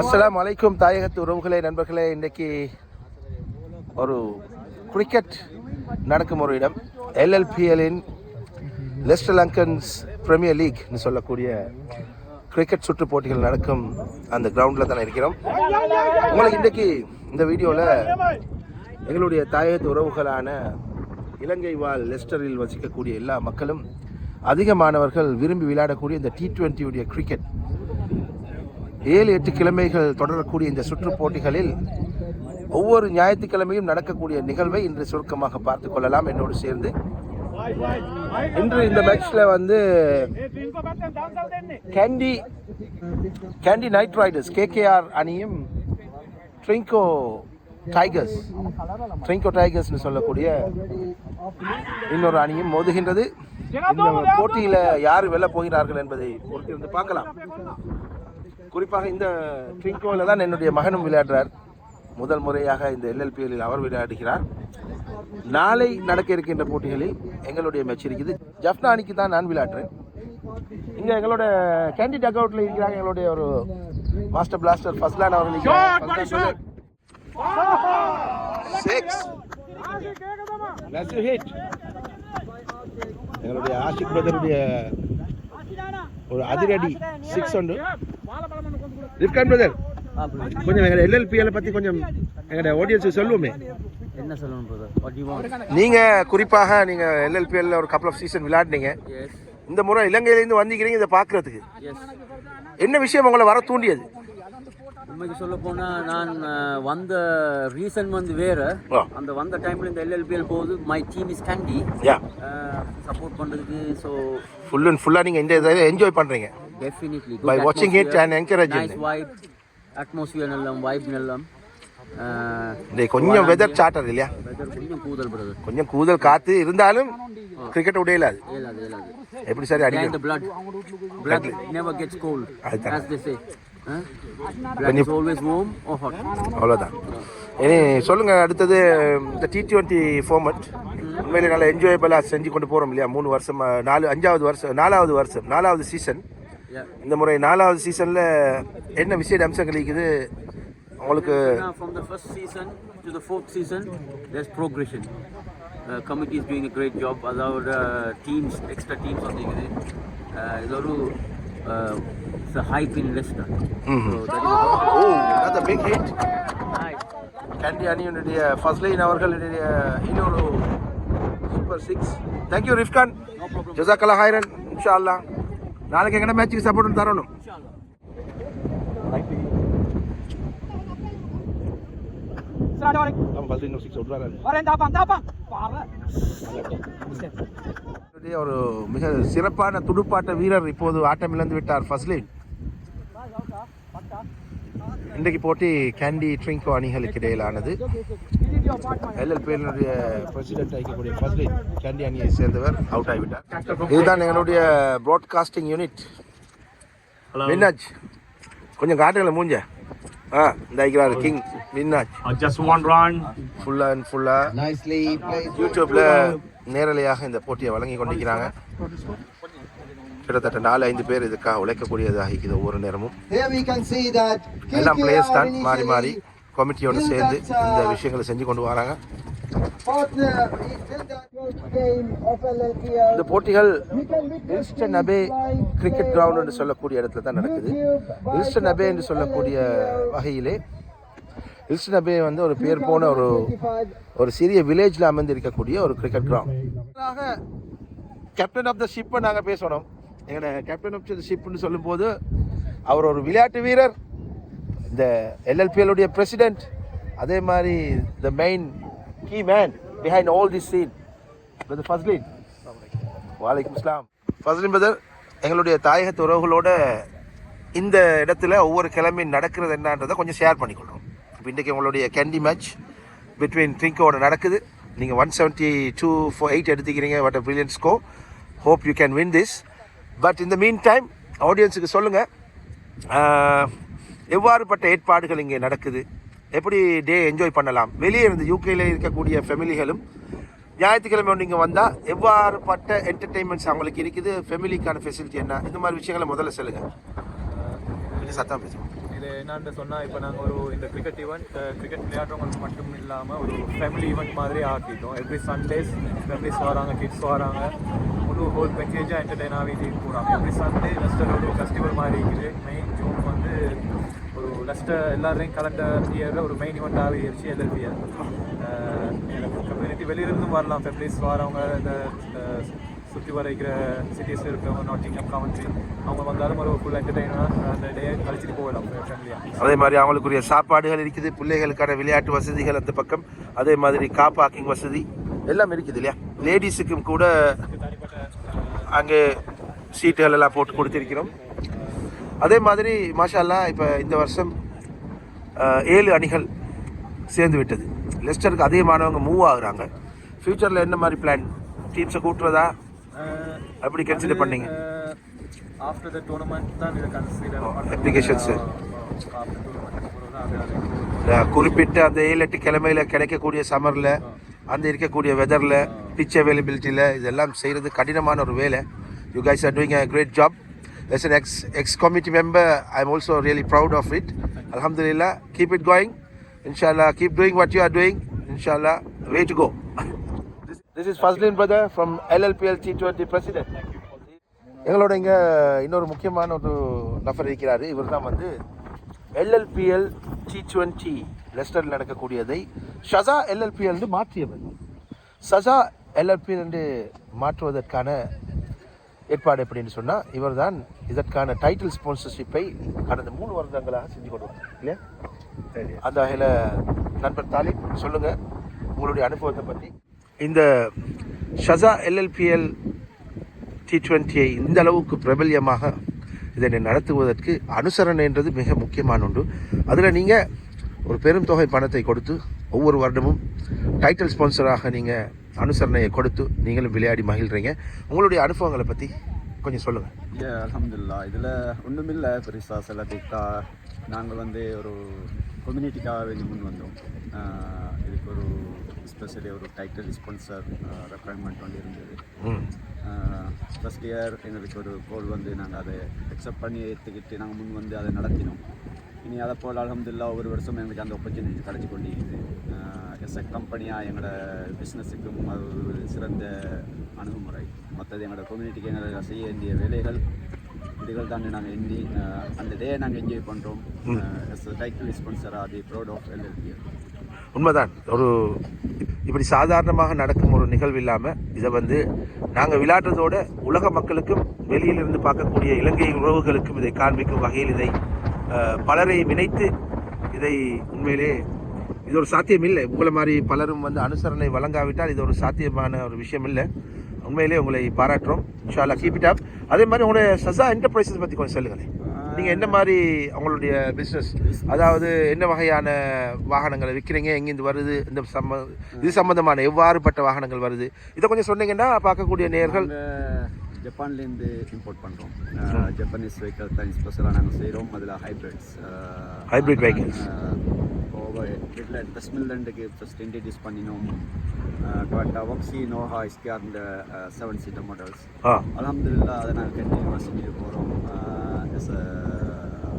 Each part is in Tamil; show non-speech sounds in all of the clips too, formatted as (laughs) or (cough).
அஸ்லாம் வலைக்கும் தாயகத்து உறவுகளே நண்பர்களே இன்றைக்கு ஒரு கிரிக்கெட் நடக்கும் ஒரு இடம். எல்எல்பிஎல்லின் லெஸ்டர் லங்கன்ஸ் பிரீமியர் லீக்னு சொல்லக்கூடிய கிரிக்கெட் சுற்று போட்டிகள் நடக்கும் அந்த கிரவுண்டில் தானே இருக்கிறோம். உங்களுக்கு இன்றைக்கு இந்த வீடியோவில் எங்களுடைய தாயகத்து உறவுகளான இலங்கை வாழ் லெஸ்டரில் வசிக்கக்கூடிய எல்லா மக்களும் அதிகமானவர்கள் விரும்பி விளையாடக்கூடிய இந்த டி டுவெண்ட்டியுடைய கிரிக்கெட் ஏழு எட்டு கிழமைகள் தொடரக்கூடிய இந்த சுற்றுப் போட்டிகளில் ஒவ்வொரு ஞாயிற்றுக்கிழமையும் நடக்கக்கூடிய நிகழ்வை இன்று சுருக்கமாக பார்த்து கொள்ளலாம். என்னோடு சேர்ந்து இன்று இந்த மேட்ச்ல வந்து Kandy Kandy Knight Riders KKR அணியும் ட்ரிங்கோ டைகர்ஸ் ட்ரிங்கோ டைகர்ஸ்னு சொல்லக்கூடிய இன்னொரு அணியும் மோதுகின்றது. இந்த போட்டியில் யார் வெல்ல போகிறார்கள் என்பதை பொறுத்திருந்து பார்க்கலாம். குறிப்பாக இந்த ட்ரிங்கோவில் தான் என்னுடைய மகனும் விளையாடுறார். முதல் முறையாக இந்த எல்எல்பிஎல்லில் அவர் விளையாடுகிறார். நாளை நடக்க இருக்கின்ற போட்டிகளில் எங்களுடைய மேட்ச் இருக்குது. ஜப்னா அணிக்கு தான் நான் விளையாடுறேன். இங்கே எங்களோட கேண்டி டக் அவுட்டில் இருக்கிறாங்க எங்களுடைய ஒரு மாஸ்டர் பிளாஸ்டர் ஃபஸ்லான் அவர்கள் எங்களுடைய ஆஷிக் பிரதருடைய ஒரு அதிரடி சிக்ஸ் ஒன்று. ரிப்கான் பிரதர் கொஞ்சம் எங்கள் எல்எல்பிஎல் பற்றி கொஞ்சம் எங்களோட ஆடியன்ஸுக்கு சொல்லுவோமே. என்ன சொல்லணும் பிரதர் வாட் யூ வாண்ட் நீங்கள் குறிப்பாக நீங்கள் எல்எல்பிஎல்ல ஒரு கப்பல் ஆஃப் சீசன் விளையாடுனீங்க. இந்த முறை இலங்கையிலேருந்து வந்திருக்கிறீங்க இதை பார்க்கறதுக்கு. என்ன விஷயம் உங்களை வர தூண்டியது? உண்மைக்கு சொல்ல போனா நான் வந்த ரீசன் வந்து வேற. அந்த வந்த டைம்ல இந்த எல்எல்பிஎல் போகுது my team is Kandy support பண்றதுக்கு ஸோ ஃபுல் அண்ட் ஃபுல்லாக நீங்கள் இந்த இதை என்ஜாய் பண்ணுறீங்க definitely By watching it and encouraging nice it. Vibe atmosphere நல்லம் நல்லம் இந்த கொஞ்சம் வெதர் சார்ட்டர் இல்லையா? கொஞ்சம் கூதல் பிரதர் கொஞ்சம் கூதல் காத்து இருந்தாலும் கிரிக்கெட் ஏலாது ஏலாது எப்படி சரி அடிக்கும்? The blood. Blood never gets cold as they say. Blood is always warm or hot. அவ்வளோதான் இனி சொல்லுங்க அடுத்தது இந்த டி டுவெண்ட்டி ஃபார்மட் உண்மையிலே நல்லா என்ஜாயபிளாக செஞ்சு கொண்டு போகிறோம் இல்லையா? மூணு வருஷம் நாலு அஞ்சாவது வருஷம் நாலாவது வருஷம் நாலாவது சீசன் இந்த முறை நாலாவது சீசனில் என்ன விசேட அம்சங்கள் இருக்குது உங்களுக்கு Now, from the first season to the fourth season, there's progression. Uh, committee is doing a great job. Allowed uh, teams, extra teams on the uh, Iloru, uh, it's a hype in Leicester. So that is oh big hit nice. Kandy அணியினுடைய ஃபஸ்லைன் அவர்களுடைய இன்னொரு super six thank you Rifkan ஜசாக்கலா ஹைரன் இன்ஷா அல்லா நாளைக்கு எங்கட மேட்சுக்கு சப்போர்ட் தரணும். ஒரு மிக சிறப்பான துடுப்பாட்ட வீரர் இப்போது ஆட்டமிழந்து விட்டார் ஃபஸ்லின் இன்றைக்கு போட்டி கேண்டி ட்ரிங்கோ அணிகளுக்கு இடையிலானது. எல்எல்பிஎல்னுடைய பிரசிடென்ட் ஆகிக்கக்கூடிய ஃபஸ்லின் கேண்டி அணியை சேர்ந்தவர் அவுட் ஆகிவிட்டார். இதுதான் எங்களுடைய ப்ராட்காஸ்டிங் யூனிட் மின்னாஜ் கொஞ்சம் காட்டுங்களேன் மூஞ்ச. ஆ இந்த இருக்கிறாரு king Minnaj just one run. ஃபுல்லாக அண்ட் ஃபுல்லாக Nicely played. யூடியூப்ல நேரலையாக இந்த போட்டியை வழங்கி கொண்டிருக்கிறாங்க. கிட்டத்தட்ட நாலு ஐந்து பேர் இதுக்காக உழைக்கக்கூடியதாக இருக்குது ஒவ்வொரு நேரமும். Here we can see that எல்லாம் பிளேயர்ஸ் தான் மாறி மாறி. கமிட்டியோட சேர்ந்து இந்த விஷயங்களை செஞ்சு கொண்டு வராங்க. இந்த போட்டிகள் இல்ஸ்டன் அபே கிரிக்கெட் கிரவுண்ட் என்று சொல்லக்கூடிய இடத்துல தான் நடக்குது. இல்ஸ்டன் அபே என்று சொல்லக்கூடிய வகையிலே இல்ஸ்டன் அபே வந்து ஒரு பேர் போன ஒரு ஒரு சிறிய வில்லேஜில் அமைந்திருக்கக்கூடிய ஒரு cricket ground captain of the ஷிப்பை நாங்கள் பேசணும். எங்களோட கேப்டன் ஆஃப் த ஷிப்னு சொல்லும்போது அவர் ஒரு விளையாட்டு வீரர். இந்த எல்எல்பிஎல்லுடைய பிரசிடென்ட் அதே மாதிரி the main key man behind all this scene Fazlin வாலைக்கும் இஸ்லாம் ஃபஸ்லின் பிரதர் எங்களுடைய தாயகத்து உறவுகளோட இந்த இடத்துல ஒவ்வொரு கிழமையும் நடக்கிறது என்னன்றதை கொஞ்சம் ஷேர் பண்ணிக்கொள்கிறோம் இப்போ இன்றைக்கி உங்களுடைய கேண்டி மேட்ச் பிட்வீன் ட்ரிங்கோட நடக்குது. நீங்கள் one seventy two for eight எடுத்துக்கிறீங்க what a brilliant score hope you can win this but இந்த மீன் டைம் ஆடியன்ஸுக்கு சொல்லுங்கள் எவ்வாறுபட்ட ஏற்பாடுகள் இங்கே நடக்குது? எப்படி டே என்ஜாய் பண்ணலாம்? வெளியே இருந்து யூகேல இருக்கக்கூடிய ஃபெமிலிகளும் ஞாயிற்றுக்கிழமை நீங்கள் வந்தால் எவ்வாறுபட்ட என்டர்டெயின்மெண்ட்ஸ் அவங்களுக்கு இருக்குது? ஃபெமிலிக்கான ஃபெசிலிட்டி என்ன? இந்த மாதிரி விஷயங்களை முதல்ல சொல்லுங்கள் கொஞ்சம் சத்தம் பேசுவோம் இது என்னன்னு சொன்னால் இப்போ நாங்கள் ஒரு இந்த கிரிக்கெட் ஈவெண்ட் கிரிக்கெட் விளையாடுறவங்களுக்கு மட்டும் இல்லாமல் ஒரு ஃபேமிலி ஈவெண்ட் மாதிரி ஆக்கிட்டோம். எவ்ரி சண்டேஸ் ஃபேமிலிஸ் வராங்க கிட்ஸ் வராங்க. முழு ஹோல் பேக்கேஜாக என்டர்டெயின் ஆகிட்டு போகிறாங்க எவ்ரி சண்டே லெஸ்டர் ஒரு ஃபெஸ்டிவல் மாதிரி இருக்குது. மெயின் ஜூன் வந்து Uh, ஒரு லெஸ்டர் எல்லாரையும் கலண்ட இயரில் ஒரு மெயின் ஈவெண்ட் ஆகிடுச்சு எல்எல்பிஆர் கம்யூனிட்டி வெளியிலிருந்தும் வரலாம். ஃபேமிலிஸ் வரவங்க இந்த சுற்றி வர இருக்கிற சிட்டிஸில் இருக்கிறவங்க நாட்டிங்கம் கவுண்ட்ரி அவங்க வந்தாலும் ஒரு ஃபுல் என்டர்டைனாக அந்த டே கழிச்சிட்டு போகலாம் ஃபேமிலியாக அதே மாதிரி அவங்களுக்குரிய சாப்பாடுகள் இருக்குது பிள்ளைகளுக்கான விளையாட்டு வசதிகள் அந்த பக்கம். அதே மாதிரி கா பார்க்கிங் வசதி எல்லாம் இருக்குது இல்லையா? லேடிஸுக்கும் கூட அங்கே சீட்டுகள் எல்லாம் போட்டு கொடுத்துருக்கிறோம். அதே மாதிரி மாஷா இப்போ இந்த வருஷம் ஏழு அணிகள் சேர்ந்து விட்டது லெஸ்டருக்கு அதிகமானவங்க மூவ் ஆகுறாங்க. ஃப்யூச்சரில் என்ன மாதிரி பிளான் டீம்ஸை கூட்டுறதா? எப்படி கன்சிடர் பண்ணீங்க? ஆஃப்டர் த டூர்னமெண்ட் தான் இதை கன்சிடர் இந்த குறிப்பிட்ட அந்த ஏழு எட்டு கிழமையில கிடைக்கக்கூடிய சம்மரில் அந்த இருக்கக்கூடிய வெதரில் பிச் அவைலபிலிட்டியில் இதெல்லாம் செய்கிறது கடினமான ஒரு வேலை. You guys are doing a great job as an ex ex committee member I'm also really really proud of it keep keep it going இன்ஷால்லா keep doing what you are doing way to go. this, this is Fazlin brother from LLPL T twenty எங்களோட இங்கே இன்னொரு முக்கியமான ஒரு நபர் இருக்கிறார். இவர் தான் வந்து எல்எல்பிஎல் டி டுவெண்ட்டி லெஸ்டரில் நடக்கக்கூடியதை ஷசா எல்எல்பிஎல் மாற்றியவர். சசா எல்எல்பிஎல் என்று மாற்றுவதற்கான ஏற்பாடு எப்படின்னு சொன்னால் இவர் தான் இதற்கான டைட்டில் ஸ்பான்சர்ஷிப்பை கடந்த மூணு வருடங்களாக செஞ்சு கொண்டு வந்தார் இல்லையா? சரி. அந்த வகையில் நண்பர் தாலிப் சொல்லுங்கள் உங்களுடைய அனுபவத்தை பற்றி இந்த ஷசா எல்எல்பிஎல் டி டுவெண்ட்டியை இந்த அளவுக்கு பிரபல்யமாக இதனை நடத்துவதற்கு அனுசரணைன்றது மிக முக்கியமான ஒன்று. அதில் நீங்கள் ஒரு பெரும் தொகை பணத்தை கொடுத்து ஒவ்வொரு வருடமும் டைட்டில் ஸ்பான்சராக நீங்கள் அனுசரணையை கொடுத்து நீங்களும் விளையாடி மகிழ்றீங்க. உங்களுடைய அனுபவங்களை பற்றி கொஞ்சம் சொல்லுங்கள் ஏ அல்ஹம்துலில்லாஹ் இதில் ஒன்றுமில்லை பெருசாக சிலதுக்கா நாங்கள் வந்து ஒரு கம்யூனிட்டிக்காக வேண்டி முன் வந்தோம். இதுக்கு ஒரு ஸ்பெஷலி ஒரு டைட்டில் ஸ்பான்சர் ரெக்குவயர்மெண்ட் வந்து இருந்தது. ஃபஸ்ட் இயர் எங்களுக்கு ஒரு கோல் வந்து நாங்கள் அதை அக்செப்ட் பண்ணி ஏற்றுக்கிட்டு நாங்கள் முன் வந்து அதை நடத்தினோம். இனி அதை போல் அலமதுல்லா ஒவ்வொரு வருஷம் எங்களுக்கு அந்த ஆப்பர்ச்சுனிட்டி கிடைச்சி கொண்டிருக்குது. எஸ் எ கம்பெனியாக எங்களோட பிஸ்னஸுக்கும் அது ஒரு சிறந்த அணுகுமுறை. மற்றது எங்களோட கம்யூனிட்டிக்கு எங்களை செய்ய வேண்டிய வேலைகள் இதுகள் தான் நாங்கள் எண்ணி அந்த டே நாங்கள் என்ஜாய் பண்ணுறோம் எஸ் டைட்டில் ஸ்பான்சராக தி ப்ரௌட் ஆஃப் எல்எல்பிஎல் உண்மைதான். ஒரு இப்படி சாதாரணமாக நடக்கும் ஒரு நிகழ்வு இல்லாமல் இதை வந்து நாங்கள் விளையாடுறதோட உலக மக்களுக்கும் வெளியிலிருந்து பார்க்கக்கூடிய இலங்கை உறவுகளுக்கும் இதை காண்பிக்கும் வகையில் இதை பலரை இணைத்து இதை உண்மையிலே இது ஒரு சாத்தியம் இல்லை உங்களை மாதிரி பலரும் வந்து அனுசரணை வழங்காவிட்டால் இது ஒரு சாத்தியமான ஒரு விஷயம் இல்லை உண்மையிலே உங்களை பாராட்டுறோம். ஷாலா கீப் இட் அப் அதே மாதிரி உங்களுடைய சசா என்டர்பிரைசஸ் பற்றி கொஞ்சம் சொல்லுங்களேன். நீங்கள் என்ன மாதிரி உங்களுடைய பிஸ்னஸ் அதாவது என்ன வகையான வாகனங்களை விற்கிறீங்க எங்கேருந்து வருது? இந்த சம்ம இது சம்பந்தமான எவ்வாறுபட்ட வாகனங்கள் வருது? இதை கொஞ்சம் சொன்னீங்கன்னா பார்க்கக்கூடிய நேர்கள் ஜப்பான்லேருந்து இம்போர்ட் பண்ணுறோம் ஜப்பானீஸ் வெஹிக்கல் தான் ஸ்பெஷலாக நாங்கள் செய்கிறோம் அதில் ஹைப்ரிட்ஸ் ஓவர் வீட்டில் இன்வெஸ்ட்மெண்ட்டுக்கு ஃபஸ்ட் இன்ட்ரடியூஸ் பண்ணினோம் டொயட்டா ஒக்ஸி நோஹா இஸ்கே அந்த செவன் சீட்டர் மாடல்ஸ் அலமதுல்லா அதை நாங்கள் கண்டினியூவாக செஞ்சுட்டு போகிறோம்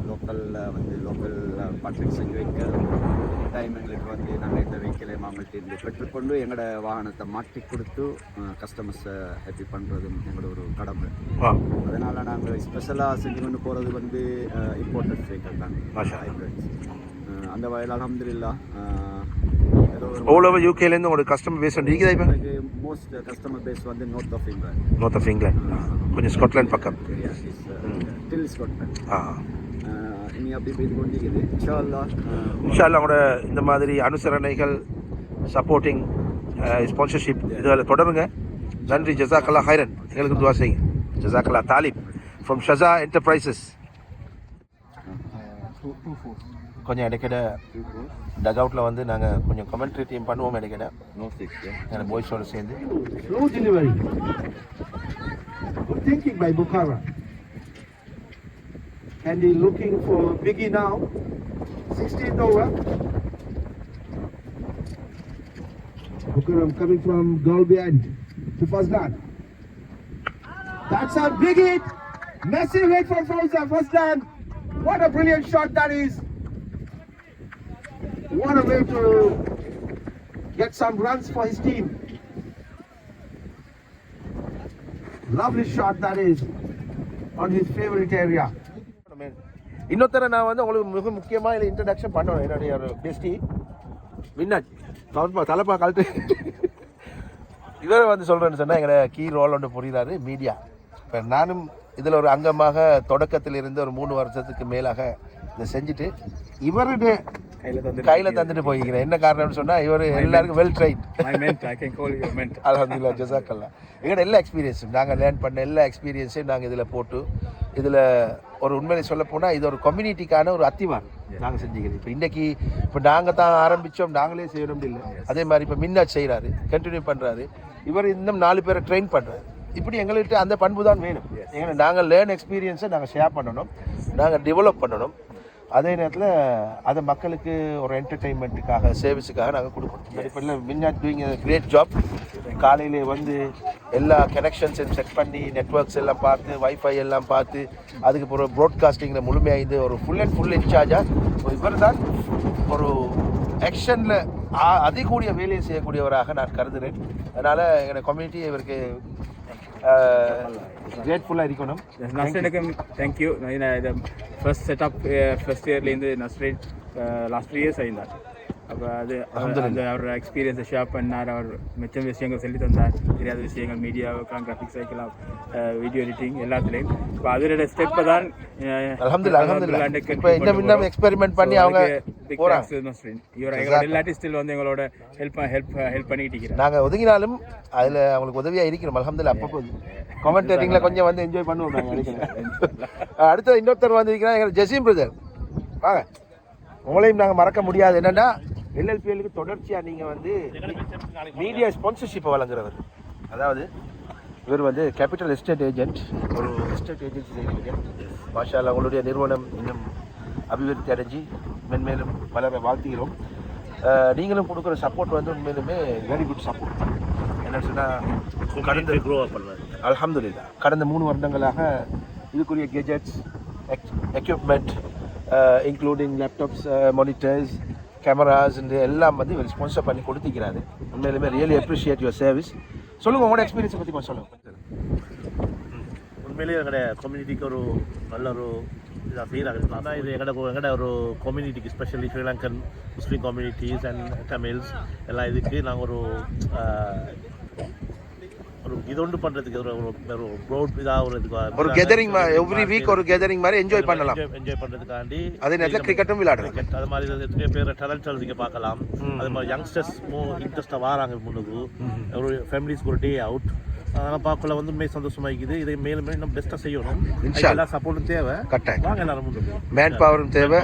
லோக்கலில் வந்து local partnership vehicle any time எங்களுக்கு வந்து நாங்கள் இந்த வெஹிக்கிளையும் அவங்கள்ட்ட இருந்து பெற்றுக்கொண்டு எங்களோட வாகனத்தை மாற்றி கொடுத்து கஸ்டமர்ஸை ஹாப்பி பண்ணுறதும் எங்களோட ஒரு கடமை. அதனால் நாங்கள் ஸ்பெஷலாக செஞ்சு கொண்டு போகிறது வந்து இம்போர்ட்டட் வெஹிக்கல் தான். மாஷா. ஹைப்ரிட்ஸ் அந்த வகையில் அலமதுல்லா ஆல் ஓவர் யூகேலேருந்து உங்களுக்கு கஸ்டமர் பேஸ் இருக்குதா இப்போ? மோஸ்ட் கஸ்டமர் பேஸ் வந்து north of England north of England கொஞ்சம் ஸ்காட்லாண்ட் பக்கம். டில் ஸ்காட்லாண்ட் ஆ. இனி அப்படி போய் கொண்டிருக்குது. இன்ஷா அல்லாஹ் இன்ஷால்லா உங்களோட இந்த மாதிரி அனுசரணைகள் சப்போர்ட்டிங் ஸ்பான்சர்ஷிப் இதில் தொடருங்க. நன்றி ஜசாக்கல்லா ஹைரன். எங்களுக்கு துவா செய்யுங்க. ஜசாக்கல்லா தாலிப் ஃப்ரம் ஷசா என்டர்பிரைசஸ் கொஞ்சம் இடைக்கிட டக் அவுட்டில் வந்து நாங்கள் கொஞ்சம் கமெண்ட்ரி டீம் பண்ணுவோம் இடைக்கிட எங்கள் பாய்ஸோடு சேர்ந்து Slow delivery. Good thinking by Bukhara. And he looking for Biggie now. 16th over. Bukharam coming from goal behind to Fazlan. That's a big hit. Massive hit from Fawza. Fazlan What a brilliant shot that is! What a way to get some runs for his team. Lovely shot that is on his favorite area. இன்னொருத்தரை நான் வந்து உங்களுக்கு மிக முக்கியமாக இதில் இன்ட்ரடக்ஷன் பண்ணணும். என்னுடைய ஒரு பெஸ்டி வின்னாட் தலைப்பா தலைப்பா கழட்டு. இவர் வந்து சொல்கிறேன்னு சொன்னால் எங்களை கீ ரோல் ஒன்று புரிகிறாரு மீடியா இப்போ நானும் இதில் ஒரு அங்கமாக தொடக்கத்தில் இருந்து ஒரு மூணு வருஷத்துக்கு மேலாக இதை செஞ்சுட்டு இவருடைய கையில் தந்துட்டு போய்க்கிறேன். என்ன காரணம்னு சொன்னால் இவர் எல்லாருக்கும் வெல் ட்ரைன். அலமதுல்லா ஜசாக்கல்லா எங்களோட எல்லா எக்ஸ்பீரியன்ஸும் நாங்கள் லேர்ன் பண்ண எல்லா எக்ஸ்பீரியன்ஸையும் நாங்கள் இதில் போட்டு இதில் ஒரு உண்மையை சொல்ல போனால் இது ஒரு கம்யூனிட்டிக்கான ஒரு அத்திவாரம் நாங்கள் செஞ்சுக்கிறது. இப்போ இன்றைக்கி இப்போ நாங்கள் தான் ஆரம்பித்தோம் நாங்களே செய்யணும் இல்லை. அதே மாதிரி இப்போ மின்னாட் செய்கிறாரு கண்டினியூ பண்ணுறாரு இவர் இன்னும் நாலு பேரை ட்ரெயின் பண்ணுறாரு இப்படி எங்கள்கிட்ட அந்த பண்பு தான் வேணும் எங்களை நாங்கள் லேர்ன் எக்ஸ்பீரியன்ஸை நாங்கள் ஷேர் பண்ணணும். நாங்கள் டெவலப் பண்ணணும். அதே நேரத்தில் அதை மக்களுக்கு ஒரு என்டர்டெயின்மெண்ட்டுக்காக சர்வீஸுக்காக நாங்கள் கொடுக்கணும் இப்போ இல்லை மின்னாட் டூயிங் கிரேட் ஜாப் காலையிலே வந்து எல்லா கனெக்ஷன்ஸையும் செட் பண்ணி நெட்ஒர்க்ஸ் எல்லாம் பார்த்து வைஃபை எல்லாம் பார்த்து அதுக்கு பிறகு ப்ராட்காஸ்டிங்கில் முழுமையாயிது ஒரு ஃபுல் அண்ட் ஃபுல் இன்சார்ஜாக இவர் தான் ஒரு ஆக்ஷனில் அதிகூடிய வேலையை செய்யக்கூடியவராக நான் கருதுகிறேன் அதனால் எங்களோட கம்யூனிட்டி இவருக்கு கிரேட்ஃபுல்லாக இருக்கணும் நஸ்ரீனுக்கும் தேங்க்யூ இந்த ஃபர்ஸ்ட் செட்டப் ஃபர்ஸ்ட் இயர்லேருந்து நஸ்ரீன் லாஸ்ட் த்ரீ இயர்ஸ் ஆயிருந்தார் அப்போ அது அந்த அவரோட எக்ஸ்பீரியன்ஸை ஷேர் பண்ணார். அவர் மிச்சம் விஷயங்கள் சொல்லி தந்தார். தெரியாத விஷயங்கள் மீடியாவுக்கெல்லாம் கிராஃபிக்ஸ் ஆகிக்கலாம் வீடியோ எடிட்டிங் எல்லாத்துலேயும். இப்போ அதோட ஸ்டெப்பை தான். இப்ப இன்னும் இன்னும் experiment பண்ணி அவங்க இல்லாட்டி ஸ்டில் வந்து எங்களோட ஹெல்ப் ஹெல்ப் ஹெல்ப் பண்ணிக்கிட்டு நாங்கள் ஒதுங்கினாலும் அதில் அவங்களுக்கு உதவியாக இருக்கிறோம் அலமதுல்ல அப்பப்போ கமெண்டேட்டிங்கில் கொஞ்சம் வந்து என்ஜாய் பண்ணுவோம் (laughs) அடுத்த இன்னொருத்தர் வந்திருக்கிறா எங்கள் ஜசீம் பிரதர் வாங்க. உங்களையும் நாங்கள் மறக்க முடியாது. என்னென்னா எல்எல்பிஎலுக்கு தொடர்ச்சியாக நீங்கள் வந்து மீடியா ஸ்பான்சர்ஷிப்பை வழங்குறவர். அதாவது இவர் வந்து கேபிட்டல் எஸ்டேட் ஏஜென்ட் ஒரு எஸ்டேட் ஏஜென்சி செய்கிறீங்க மாஷால்லா உங்களுடைய நிறுவனம் இன்னும் அபிவிருத்தி அடைஞ்சு மென்மேலும் வளர வாழ்த்துகிறோம். நீங்களும் கொடுக்குற சப்போர்ட் வந்து உண்மையிலுமே வெரி குட் சப்போர்ட் என்னன்னு சொன்னால் கடந்த க்ரோ அல்ஹம்துலில்லா கடந்த மூணு வருடங்களாக இதுக்குரிய gadgets equipment including laptops monitors cameras இந்த எல்லாம் வந்து இவர் ஸ்பான்சர் பண்ணி கொடுத்துக்கிறாரு உண்மையிலுமே ரியலி அப்ரிஷியேட் யுவர் சர்வீஸ் சொல்லுங்கள் உங்களோட எக்ஸ்பீரியன்ஸை பற்றி கொஞ்சம் சொல்லுங்கள் உண்மையிலேயே எங்களோட கம்யூனிட்டிக்கு ஒரு நல்ல ஒரு இதாக செய்கிறாங்க ஆனால் இது எங்கட எங்கட ஒரு கம்யூனிட்டிக்கு specially Sri Lankan Muslim communities and Tamils எல்லாம் இதுக்கு நாங்கள் ஒரு ஒரு இது ஒன்று பண்ணுறதுக்கு ஒரு ஒரு ப்ரௌட் இதாக ஒரு ஒரு கெதரிங் எவ்ரி வீக் ஒரு கெதரிங் மாதிரி என்ஜாய் பண்ணலாம். என்ஜாய் பண்ணுறதுக்காண்டி அதே நேரத்தில் கிரிக்கெட்டும் கிரிக்கெட் அது மாதிரி எத்தனையோ பேர் டேலண்ட்ஸ் நீங்கள் பார்க்கலாம். அது மாதிரி யங்ஸ்டர்ஸ் இன்ட்ரெஸ்ட்டாக வராங்க முன்னுக்கு. ஒரு ஃபேமிலிஸ்க்கு ஒரு டே அவுட் அதெல்லாம் பார்க்கல வந்து உண்மை சந்தோஷமா இருக்குது இதை மேலும் மேலும் இன்னும் பெஸ்ட்டாக செய்யணும். எல்லா சப்போர்ட்டும் தேவை. கட்டாயம். வாங்க எல்லாரும் மேன் பவரும் தேவை.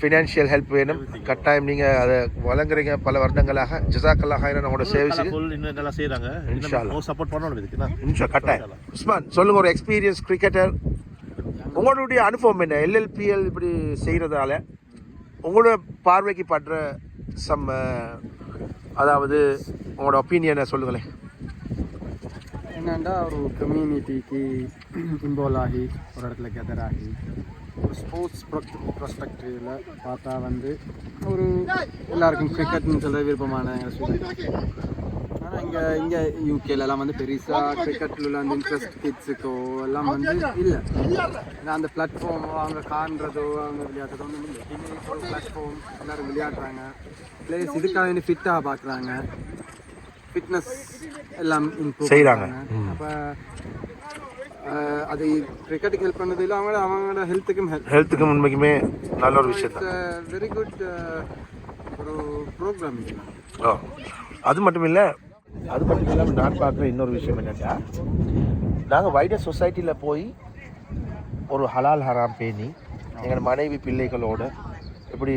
ஃபினான்ஷியல் ஹெல்ப் வேணும். கட்டாயம் நீங்கள் அதை வழங்குறீங்க பல வருடங்களாக. ஜசாக்கல்லாக நம்மளோட நல்லா செய்கிறாங்க இன்ஷா சப்போர்ட் பண்ணணும்? நிமிஷம் கட்டாயம். உஸ்மான் சொல்லுங்க ஒரு எக்ஸ்பீரியன்ஸ் கிரிக்கெட்டர் உங்களுடைய அனுபவம் என்ன? எல்எல்பிஎல் இப்படி செய்கிறதால உங்களோட பார்வைக்கு படுற சம் அதாவது உங்களோட ஒப்பீனியனை சொல்லுங்களேன். என்னண்டா ஒரு கம்யூனிட்டிக்கு இன்வால்வ் ஆகி ஒரு இடத்துல கெதர் ஆகி ஒரு ஸ்போர்ட்ஸ் ப்ரொஸ்பெக்டிவில் பார்த்தா வந்து ஒரு எல்லாருக்கும் கிரிக்கெட்னு சொல்ல விருப்பமான ஆனால் இங்கே இங்கே யூகேலலாம் வந்து பெருசாக கிரிக்கெட்டில் உள்ள அந்த இன்ட்ரெஸ்ட் கிட்ஸுக்கோ எல்லாம் வந்து இல்லை. ஏன்னா அந்த பிளாட்ஃபார்ம் அவங்க காண்றதோ அவங்க விளையாடுறதோ ஒன்றும் இல்லை ஒரு பிளாட்ஃபார்ம் எல்லோரும் விளையாடுறாங்க. பிளேயர்ஸ் இதுக்காக வேண்டி ஃபிட்டாக பார்க்குறாங்க ஃபிட்னஸ் எல்லாம் இம்ப்ரூவ் செய்றாங்க. அப்போ அது கிரிக்கெட்டுக்கு ஹெல்ப் பண்ணது இல்லை அவங்க அவங்களோட ஹெல்த்துக்கும் ஹெல்ப் ஹெல்த்துக்கு உண்மைக்குமே நல்ல ஒரு விஷயம் தான். வெரி குட் ஒரு ப்ரோக்ராம் ஓ அது மட்டும் இல்லை அது மட்டும் இல்லாமல் நான் பார்க்குற இன்னொரு விஷயம் என்னென்னா நாங்கள் வைடர் சொசைட்டியில் போய் ஒரு ஹலால் ஹராம் பேணி எங்கள் மனைவி பிள்ளைகளோட இப்படி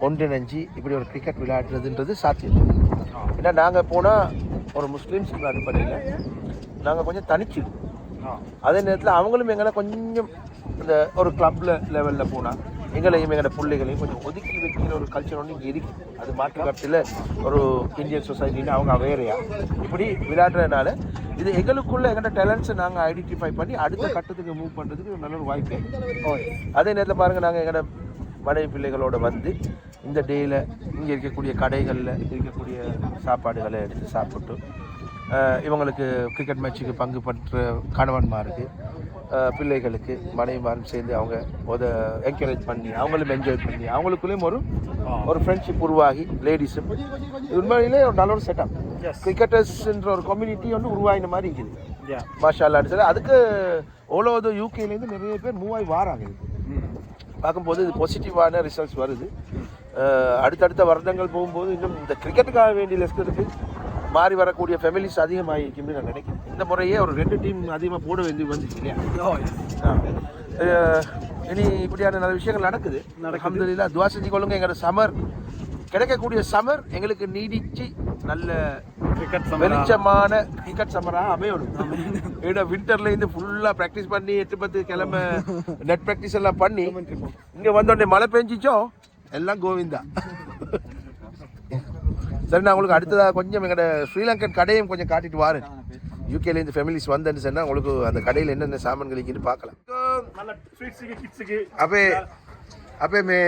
ஒன்றிணைஞ்சு இப்படி ஒரு கிரிக்கெட் விளையாடுறதுன்றது சாத்தியம். ஏன்னா நாங்கள் போனால் ஒரு முஸ்லீம்ஸ் அடிப்படையில் நாங்கள் கொஞ்சம் தனிச்சிடும் அதே நேரத்தில் அவங்களும் எங்களை கொஞ்சம் இந்த ஒரு கிளப்பில் லெவலில் போனால் எங்களையும் எங்களோட பிள்ளைகளையும் கொஞ்சம் ஒதுக்கி வைக்கிற ஒரு கல்ச்சர் ஒன்று இங்கே இருக்குது அது மாற்று கருத்தில் ஒரு இந்தியன் சொசைட்டின்னு அவங்க அவேரையா இப்படி விளையாடுறதுனால இது எங்களுக்குள்ள எங்கள்கிட்ட டேலண்ட்ஸை நாங்கள் ஐடென்டிஃபை பண்ணி அடுத்த கட்டத்துக்கு மூவ் பண்ணுறதுக்கு ஒரு நல்ல ஒரு வாய்ப்பு அதே நேரத்தில் பாருங்கள் நாங்கள் எங்களோட மனைவி பிள்ளைகளோட வந்து இந்த டேயில் இங்கே இருக்கக்கூடிய கடைகளில் இருக்கக்கூடிய சாப்பாடுகளை எடுத்து சாப்பிட்டு இவங்களுக்கு கிரிக்கெட் மேட்ச்சுக்கு பங்கு பற்ற கணவன்மாருக்கு பிள்ளைகளுக்கு மனைவிமாரும் சேர்ந்து அவங்க ஒரு என்கரேஜ் பண்ணி அவங்களும் என்ஜாய் பண்ணி அவங்களுக்குள்ளேயும் ஒரு ஒரு ஃப்ரெண்ட்ஷிப் உருவாகி லேடிஸும் உண்மையிலே ஒரு நல்ல ஒரு செட்டப் கிரிக்கெட்டர்ஸ்ன்ற ஒரு கம்யூனிட்டி வந்து உருவாகின மாதிரி இருக்குது. மாஷால்லான்னு சொல்லி அதுக்கு ஓலோ யூகேலேருந்து நிறைய பேர் மூவ் ஆகி வாராங்க. இதுக்கு பார்க்கும்போது இது பாசிட்டிவான ரிசல்ட்ஸ் வருது. அடுத்தடுத்த வருடங்கள் போகும்போது இன்னும் இந்த கிரிக்கெட்டுக்காக வேண்டிய லெஸ்கருக்கு மாறி வரக்கூடிய ஃபேமிலிஸ் அதிகமாகிருக்கும்னு நான் நினைக்கிறேன். இந்த முறையே ஒரு ரெண்டு டீம் அதிகமாக போட வேண்டி வந்துச்சு இல்லையா? இனி இப்படியான நல்ல விஷயங்கள் நடக்குது. அல்ஹம்துலில்லாஹ் துவா செஞ்சு கொள்ளுங்க. எங்களோட சம்மர் கிடைக்கக்கூடிய சம்மர் எங்களுக்கு நீடிச்சு நல்ல வெளிச்சமான கிரிக்கெட் சம்மராக அமையணும். ஏன்னா வின்டர்ல இருந்து ஃபுல்லா ப்ராக்டிஸ் பண்ணி எட்டு பத்து கிழமை நெட் ப்ராக்டிஸ் எல்லாம் பண்ணி இங்க வந்தோடனே மழை பெஞ்சிச்சோ? எல்லாம் கோவிந்தா. சரி நான் உங்களுக்கு அடுத்ததாக கொஞ்சம் எங்களோட ஸ்ரீலங்கன் கடையும் கொஞ்சம் காட்டிட்டு வாரேன். யூகேலேருந்து ஃபேமிலிஸ் வந்தேன்னு சொன்னால் உங்களுக்கு அந்த கடையில் என்னென்ன சாமான் கிடைக்குன்னு பார்க்கலாம். அப்பே அப்பே மே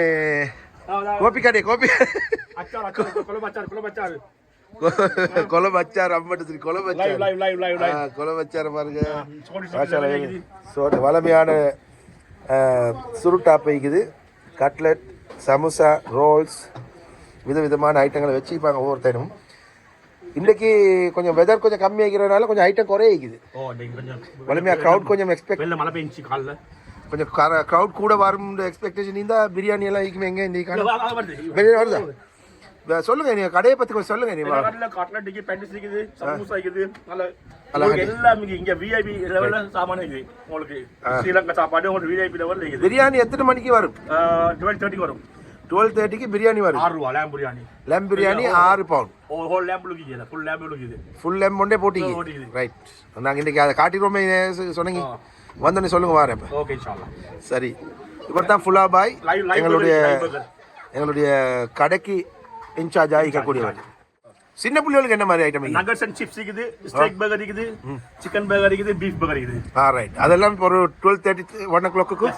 கோபி கடை கோபி. அச்சார் அச்சார் குழம்பு அச்சார் குழம்பு அச்சார் கொலை வச்சார் அம்மட்டு கொலை லைவ் வச்சார் லைவ் லைவ் லைவ் லைவ் கொலை வச்சார பாருங்க சோடி வளமையான சுருட்டாப்பை இருக்குது கட்லெட் சமோசா ரோல்ஸ் விதவிதமான ஐட்டங்களை வச்சுப்பாங்க ஒவ்வொருத்தரும். இன்றைக்கி கொஞ்சம் வெதர் கொஞ்சம் கம்மியாகிறதுனால கொஞ்சம் ஐட்டம் குறையிக்குது நீங்க வலிமையாக க்ரௌட் கொஞ்சம் எக்ஸ்பெக்ட் மழை பெஞ்சு காலைல. கொஞ்சம் க்ரௌட் கூட வரும் எக்ஸ்பெக்டேஷன் இருந்தால் பிரியாணி எல்லாம் இருக்குமே எங்கே இந்த பிரியாணி வருதா. சொல்லுங்க நீங்க கடையை பத்தி கொஞ்சம் சொல்லுங்க நீ வா. கடையில கட்லட் இருக்குது பேண்டிஸ் இருக்குது சமோசா இருக்குது நல்ல எல்லாம் இங்க இங்க விஐபி லெவல்ல சாமான் இருக்குது உங்களுக்கு. ஸ்ரீலங்கா சாப்பாடு உங்களுக்கு விஐபி லெவல் இருக்குது. பிரியாணி எத்தனை மணிக்கு வரும்? டுவெல் தேர்ட்டி வரும். டுவெல் தேர்ட்டிக்கு பிரியாணி வரும். ஆறு ரூபா லேம் பிரியாணி லெம் பிரியாணி ஆறு பவுண்ட் ஒரு ஹோல் லேம்ப் இருக்குது ஃபுல் லேம்ப் இருக்குது ஃபுல் லெம் ஒன்றே போட்டிங்க. ரைட் நாங்கள் இன்னைக்கு அதை காட்டிடுவோமே சொன்னீங்க. வந்தோடனே சொல்லுங்க வாரேன் இப்ப. ஓகே சரி. இவர் தான் ஃபுல்லா பாய் எங்களுடைய. எங்களுடைய கடைக்கு இன்சார்ஜ் ஆகிக்கக்கூடியவர். சின்ன பிள்ளைகளுக்கு என்ன மாதிரி ஐட்டம் நகட்ஸ் அண்ட் சிப்ஸ் இருக்குது ஸ்டேக் பர்கர் இருக்குது சிக்கன் பர்கர் இருக்குது பீஃப் பர்கர் இருக்குது. ஆ ரைட் அதெல்லாம் இப்போ ஒரு twelve thirty one o'clock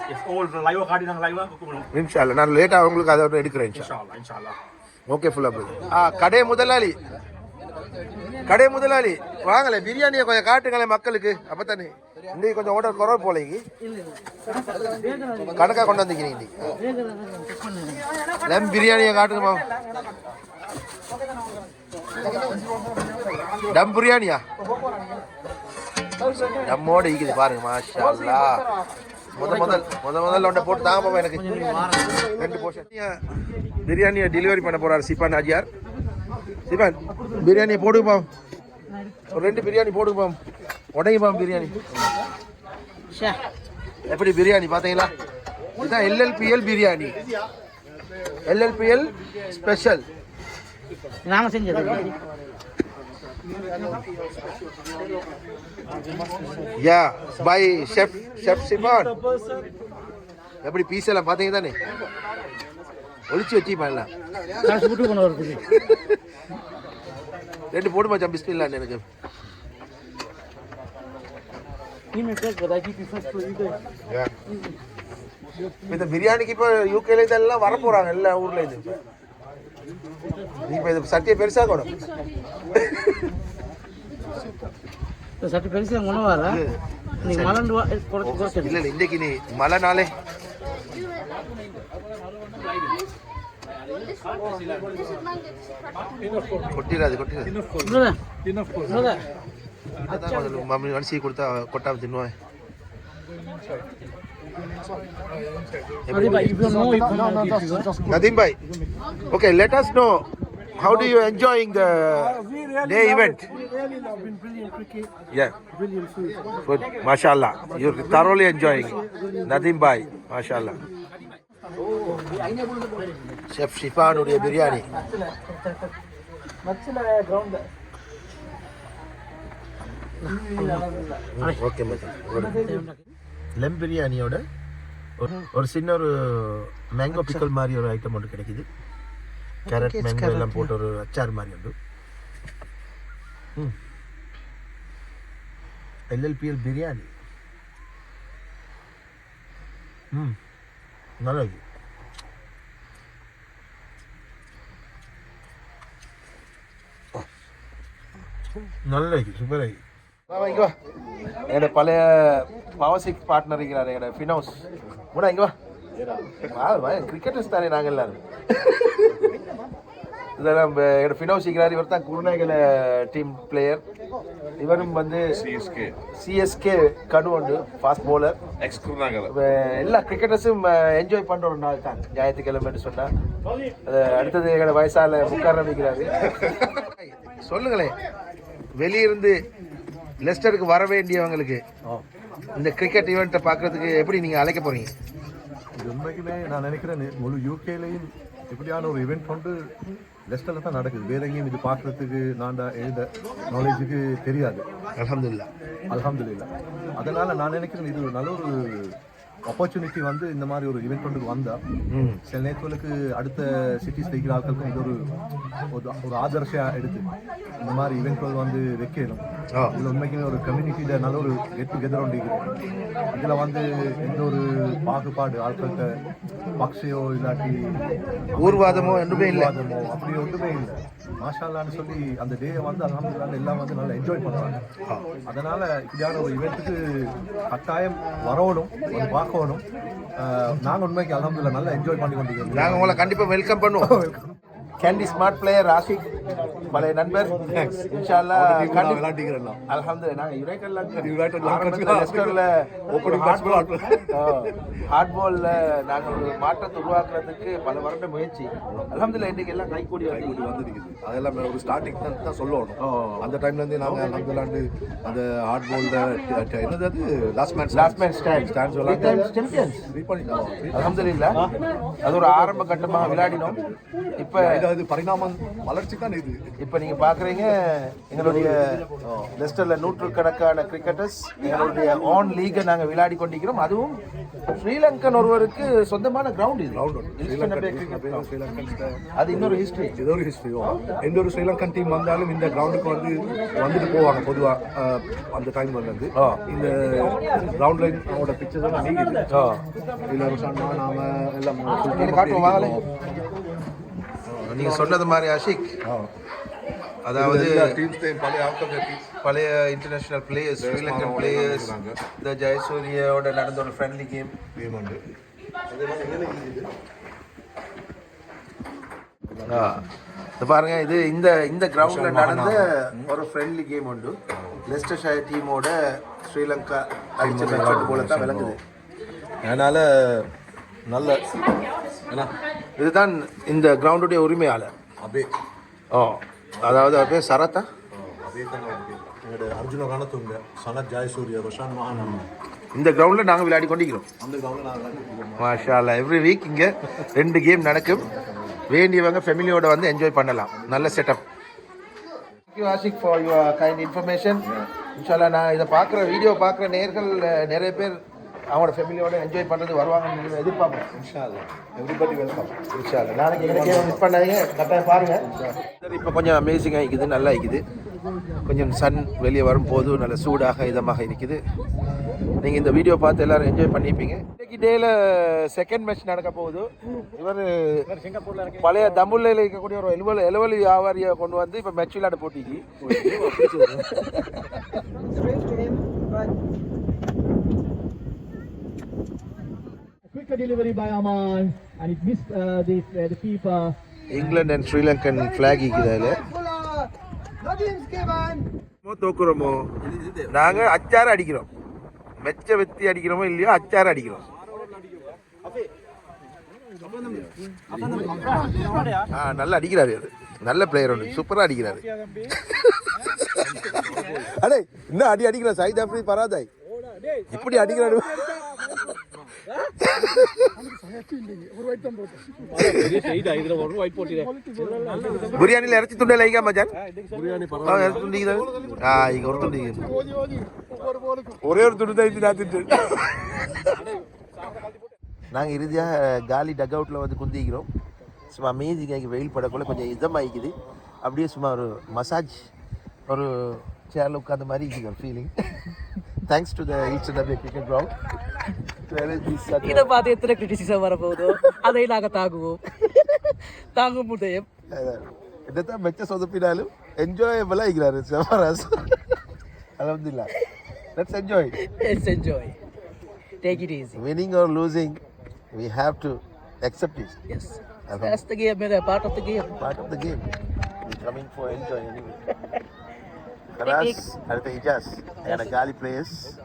லைவா காட்டி நாங்கள் லைவா குக் பண்ணுவோம் இன்ஷா அல்லா நான் லேட்டாக உங்களுக்கு அதை எடுக்கிறேன் இன்ஷா இன்ஷால்லா இன்ஷால்லா ஓகே ஃபுல்லா ஆ கடை முதலாளி. கடை முதலாளி. வாங்களே பிரியாணியை கொஞ்சம் காட்டுங்களேன் மக்களுக்கு. அப்பத்தானே இன்னைக்கு கொஞ்சம் ஆர்டர் குறவு போலங்க கணக்காக கொண்டு வந்திருக்கீங்க இன்னைக்கு. லெம் பிரியாணியை காட்டுங்கம்மா. டம் பிரியாணியா? நம்மோட இருக்குது பாருங்க மாஷா அல்லாஹ். முத முதல் முத முதல்ல ஒன்றை போட்டு தாங்க பாப்பா எனக்கு. ரெண்டு போர்ஷன் பிரியாணியை டெலிவரி பண்ண போறாரு சிப்பான் ஹாஜியார் சிப்பான் பிரியாணியை போடுப்பா ஒரு ரெண்டு பிரியாணி போடுப்பா உடையுப்பா பிரியாணி. எப்படி பிரியாணி பார்த்தீங்களா? இதுதான் எல்எல்பிஎல் பிரியாணி. எல்எல்பிஎல் ஸ்பெஷல் நாம செஞ்சது. யா பை ஷெஃப் ஷெஃப் சிப்பான் எப்படி பீஸ் எல்லாம் பார்த்தீங்க தானே? ஒளிச்சு வச்சுப்பா எல்லாம்? காசு விட்டு கொண்டு வரதுக்கு. ரெண்டு போடு மச்சான் பிஸ்மில்லான்னு எனக்கு. இந்த பிரியாணிக்கு இப்போ யூகேல இதெல்லாம் வர போறாங்க எல்லா ஊர்ல இது. நீ இப்போ இது சட்டியை பெருசா கூட சட்டு பெருசு கொண்டு வர இன்னைக்கு மலண்டு குறைச்சி குறைச்சி இல்ல இல்ல இன்னைக்கு நீ மழை நாளே கொட்டிடாது கொட்டிடாது இவ்வளோதான் இவ்வளோதான் அதான் முதல்ல மம்மி அரிசி கொடுத்தா கொட்டாம தின்னுவேன் அப்படிப்பா இவ்வளோ நோய் Nadim bhai. Okay, let us know how do you enjoying the day event? Yeah. Good. MashaAllah. You're thoroughly enjoying. Nadim bhai. MashaAllah. Chef Shifan உடைய பிரியாணி ஓகே மச்சான் லெம் பிரியாணியோட ஒரு சின்ன ஒரு மேங்கோ பிக்கல் மாதிரி ஒரு ஐட்டம் ஒன்று கிடைக்குது கேரட் மேங்கோ எல்லாம் போட்டு ஒரு அச்சார் மாதிரி உண்டு. எல்எல்பிஎல் பிரியாணி. ம். நல்லா இருக்கு. சூப்பராக இருக்கு வா இங்க வா. என்னோட பழைய பவசிக் பார்ட்னர் இருக்கிறார் என்னோட ஃபினோஸ் முடா இங்க வா. கிரிக்கெட்டர்ஸ் தானே நாங்கள் எல்லாரும். இதெல்லாம் நம்ம என்னோட ஃபினோஸ் இருக்கிறார் இவர் தான் குருநகல டீம் பிளேயர் இவரும் வந்து சிஎஸ்கே சிஎஸ்கே கடு உண்டு ஃபாஸ்ட் bowler. எக்ஸ் குருநாகல். எல்லா கிரிக்கெட்டர்ஸும் என்ஜாய் பண்ற ஒரு நாள் தான் ஞாயிற்றுக்கிழமைன்னு சொன்னா. அது அடுத்தது எங்களோட வயசால முக்கார வைக்கிறாரு சொல்லுங்களேன் வெளியிருந்து லெஸ்டருக்கு வர வேண்டியவங்களுக்கு இந்த கிரிக்கெட் ஈவெண்ட்டை பார்க்கறதுக்கு எப்படி நீங்க அழைக்க போறீங்க? இது உண்மைக்குமே நான் நினைக்கிறேன் முழு யூகேலையும் இப்படியான ஒரு இவெண்ட் வந்து லெஸ்டரில் தான் நடக்குது. வேற எங்கேயும் இது பார்க்குறதுக்கு நான் எழுத நாலேஜுக்கு தெரியாது. அலமதுல்லா அல்ஹம்துலில்லா. அதனால் நான் நினைக்கிறேன் இது நல்ல ஒரு ஆப்பர்ச்சுனிட்டி வந்து இந்த மாதிரி ஒரு இவெண்ட் ஒன்று வந்தா சில நேரங்களுக்கு அடுத்த சிட்டிஸ் இருக்கிற ஆட்களுக்கும் இது ஒரு ஒரு- ஒரு ஆதர்ஷா எடுத்து இந்த மாதிரி இவெண்ட்கள் வந்து வைக்கணும். இதில் உண்மைக்குமே ஒரு கம்யூனிட்டியில நல்ல ஒரு கெட் டுகெதர் ஒன்று இதில் வந்து எந்த ஒரு பாகுபாடு ஆட்கள்கிட்ட பக்ஷையோ இல்லாட்டி ஊர்வாதமோ ஒன்றுமே இல்லை. அப்படி ஒன்றுமே இல்லை. மாஷால்லான்னு சொல்லி அந்த டே வந்து அல்ஹம்துலில்லாஹ் எல்லாம் வந்து நல்லா என்ஜாய் பண்றாங்க. அதனால இப்படியான ஒரு இவெண்ட்டுக்கு கட்டாயம் வரணும் வந்து பார்க்கணும். அஹ் நாங்க உண்மைக்கு அல்ஹம்துலில்லாஹ் நல்லா என்ஜாய் பண்ணி கொண்டிருக்கோம். நாங்க உங்களை கண்டிப்பா வெல்கம் பண்ணுவோம். கேண்டி ஸ்மார்ட் பிளேயர் ராஷிக் பழைய நண்பர். இன்ஷால்லா கண்டி விளையாட்டிக்கிறேன் அல்ஹம்துலில்லாஹ். நாங்க யுனைடெட்ல (laughs) Opening ஹார்ட். பால் பால்ல நாங்க ஒரு மாற்றத்தை உருவாக்குறதுக்கு பல வருட முயற்சி. அல்ஹம்துலில்லாஹ் இன்னைக்கு எல்லாம் கைகூடி வந்து வந்துருக்குது. அதெல்லாம் ஒரு ஸ்டார்டிங் தான் சொல்லணும். அந்த டைம்ல இருந்து நாங்க அல்ஹம்துலில்லாஹ் அந்த ஹார்ட் பால்ல என்னது அது? Last man last man stand three பண்ணிட்டோம் அல்ஹம்துலில்லாஹ் அது ஒரு ஆரம்ப கட்டமாக விளையாடினோம். இப்ப அது பரிணாமம் வளர்ச்சி தான் இது. இப்போ நீங்க பாக்குறீங்க எங்களுடைய லெஸ்டர்ல நூற்றுக்கணக்கான கிரிக்கெட்டர்ஸ் எங்களுடைய ஆன் லீகை நாங்க விளையாடி கொண்டிருக்கிறோம். அதுவும் ஸ்ரீலங்கன் ஒருவருக்கு சொந்தமான கிரவுண்ட் இது. அது இன்னொரு ஹிஸ்டரி இது ஒரு ஹிஸ்ட்ரி எந்த ஒரு ஸ்ரீலங்கன் டீம் வந்தாலும் இந்த கிரவுண்டுக்கு வந்து வந்துட்டு போவாங்க பொதுவா அஹ், அந்த டைம் வந்து இந்த கிரவுண்ட்ல அவங்களோட பிக்சர்ஸ் எல்லாம் இதுல ஒரு சன்னா நாம எல்லாம் நீங்க காட்டுவோம் வாங்களே நீங்க சொன்னது மாதிரி ஆஷிக் அதாவது டீம்ஸ் பழைய இன்டர்நேஷனல் பிளேயர்ஸ் ஸ்ரீலங்கன் பிளேயர்ஸ் இந்த ஜெயசூரியோட நடந்த ஒரு ஃப்ரெண்ட்லி கேம் டீம் உண்டு. ஆ இது பாருங்க இது இந்த இந்த கிரவுண்ட்ல நடந்த ஒரு ஃப்ரெண்ட்லி கேம் உண்டு. லெஸ்டர் ஷயர் டீமோட ஸ்ரீலங்கா அடிச்ச மேட்ச் போல தான் விளங்குது அதனால நல்ல இதுதான் இந்த கிரவுண்டுடைய உரிமையாளர். அபே. ஓ அதாவது பேர் சரத்தா? அர்ஜுன காணத்துங்க சனத் ஜெயசூரிய ரொஷான் மகானம் இந்த கிரவுண்டில் நாங்கள் விளையாடி கொண்டிருக்கிறோம். அந்த கிரவுண்டில் நாங்கள் மாஷா அல்லா எவ்ரி வீக் இங்கே ரெண்டு கேம் நடக்கும். வேண்டியவங்க ஃபெமிலியோட வந்து என்ஜாய் பண்ணலாம். நல்ல setup thank you Ashiq for your kind information இன்ஷால்லா நான் இதை பார்க்குற வீடியோ பார்க்குற நேர்கள் நிறைய பேர் அவங்களோட ஃபேமிலியோட என்ஜாய் பண்ணுறது வருவாங்கன்னு எதிர்பார்ப்பேன் எவ்ரிபடி வெல்கம் இன்ஷால்லா நாளைக்கு எனக்கே மிஸ் பண்ணாதீங்க. கட்டாயம் பாருங்க. சரி இப்போ கொஞ்சம் அமேசிங் ஆகிக்குது நல்லா இருக்குது கொஞ்சம் சன் வெளியே வரும்போது நல்ல சூடாக இதமாக இருக்குது. நீங்கள் இந்த வீடியோ பார்த்து எல்லாரும் என்ஜாய் பண்ணிப்பீங்க. இன்னைக்கு டேல செகண்ட் மேட்ச் நடக்க போகுது. இவர் பழைய தமிழ்ல இருக்கக்கூடிய ஒரு எலுவல் எலுவலி வியாபாரியை கொண்டு வந்து இப்போ மேட்ச் விளையாட போட்டிக்கு. Quicker delivery by Aman. And it missed uh, the, uh, the keeper. England and Sri Lankan flag இருக்குது அதில் Fuller, no teams given. தோக்குறோமோ நாங்கள் அச்சாறு அடிக்கிறோம். மெச்ச வெத்தி அடிக்கிறோமோ இல்லையோ அச்சாறு அடிக்கிறோம். ஆ நல்லா அடிக்கிறாரு அது. நல்ல பிளேயர் ஒன்று சூப்பராக அடிக்கிறாரு. அடே இன்னும் அடி அடிக்கிற சைத் அப்ரி பராதாய் இப்படி அடிக்கிறாரு. பிரியாணியில் இறச்சி துண்டே லைக்கா மச்சான். ஆ, இறச்சி ஆ இங்க ஒரு துண்டிக்கிறது ஒரே ஒரு துண்டு தான் இது நான் திட்டு. நாங்கள் இறுதியாக காலி டக் அவுட்டில் வந்து குந்திக்கிறோம். சும்மா அமேசிங் ஆகி வெயில் படக்குள்ள கொஞ்சம் இதமாகிக்குது அப்படியே சும்மா ஒரு மசாஜ் ஒரு சேரில் உட்காந்த மாதிரி இருக்குது feeling thanks to the Eastern Abbey cricket ground ಇದಪ್ಪ ಅದು ಎತ್ತರ ಕ್ರಿಟಿಸಿಸ ಬರಬಹುದು ಅದೈಲಾಗ ತಾಗುವು താങ്കും മുതയം ഇന്നത്തെ മെച്ച സ്വതപ്പിനാലും എൻജോയബിൾ ആയിക്കാറ് സെമറാസ് അലഹമില്ല let's enjoy let's enjoy take it easy winning accept yes. That's the game part of the game. Part of the game. We coming for enjoy anyway. Gali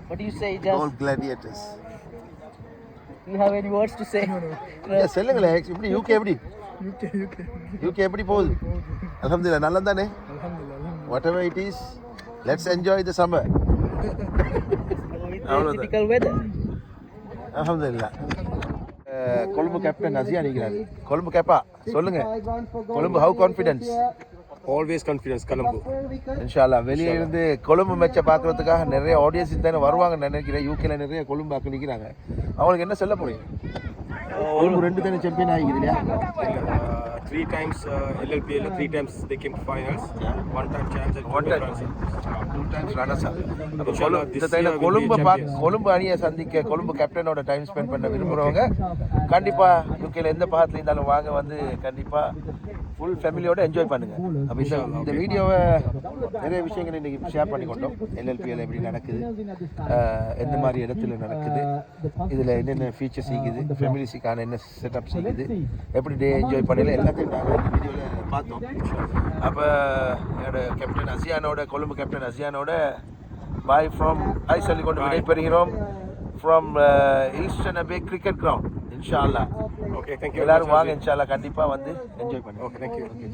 what do you say Ijaz? Gladiators. Do you have any words to say? Yeah, சொல்லுங்களேன் எப்படி? யூகே எப்படி யூகே எப்படி போகுது? அல்ஹம்துலில்லாஹ் நல்லா தானே whatever it is let's enjoy the summer ah, Colombo captain Nazia நிற்கிறாரு கொழும்பு கேப்பா? சொல்லுங்க. Colombo how confidence always confidence Colombo. இன்ஷால்லா வெளியே இருந்து கொழும்பு மேட்சை பார்க்கறதுக்காக நிறைய ஆடியன்ஸ் தானே வருவாங்கன்னு நினைக்கிறேன். யூகேல நிறைய கொழும்பு ஆக்கள் நிற்கிறாங்க அவங்களுக்கு என்ன சொல்ல போறீங்க? கொழும்பு ரெண்டு தானே சாம்பியன் ஆகிக்குது இல்லையா? Three times LLPL three times they came finals one time chance one time two times ரனர்ஸா அப்போ கொழு இந்த டைம்ல கொழும்பு பார்க்க கொழும்பு அணியை சந்திக்க கொழும்பு கேப்டனோட டைம் ஸ்பெண்ட் பண்ண விரும்புகிறவங்க கண்டிப்பாக யூகேல எந்த பாகத்துல இருந்தாலும் வாங்க வந்து கண்டிப்பாக ஃபுல் ஃபேமிலியோட என்ஜாய் பண்ணுங்க. அப்போ இந்த இந்த வீடியோவை நிறைய விஷயங்கள் இன்னைக்கு ஷேர் பண்ணி கொண்டோம். எல்எல்பிஎல் எப்படி நடக்குது எந்த மாதிரி இடத்துல நடக்குது இதில் என்னென்ன ஃபீச்சர்ஸ் இருக்குது ஃபேமிலிஸுக்கான என்ன செட்டப்ஸ் இருக்குது எப்படி டே என்ஜாய் பண்ணல எல்லாத்தையும் நாங்கள் வீடியோவில் பார்த்தோம். அப்போ என்னோட கேப்டன் அசியானோட கொழும்பு கேப்டன் அசியானோட பாய் ஃப்ரம் ஐ சொல்லிக் கொண்டு விடைபெறுகிறோம். From Eastern Abbey cricket ground இன்ஷா அல்லா ஓகே தேங்க்யூ எல்லாரும் வாங்க இன்ஷா அல்லா கண்டிப்பாக வந்து என்ஜாய் பண்ணுங்க. Okay thank you okay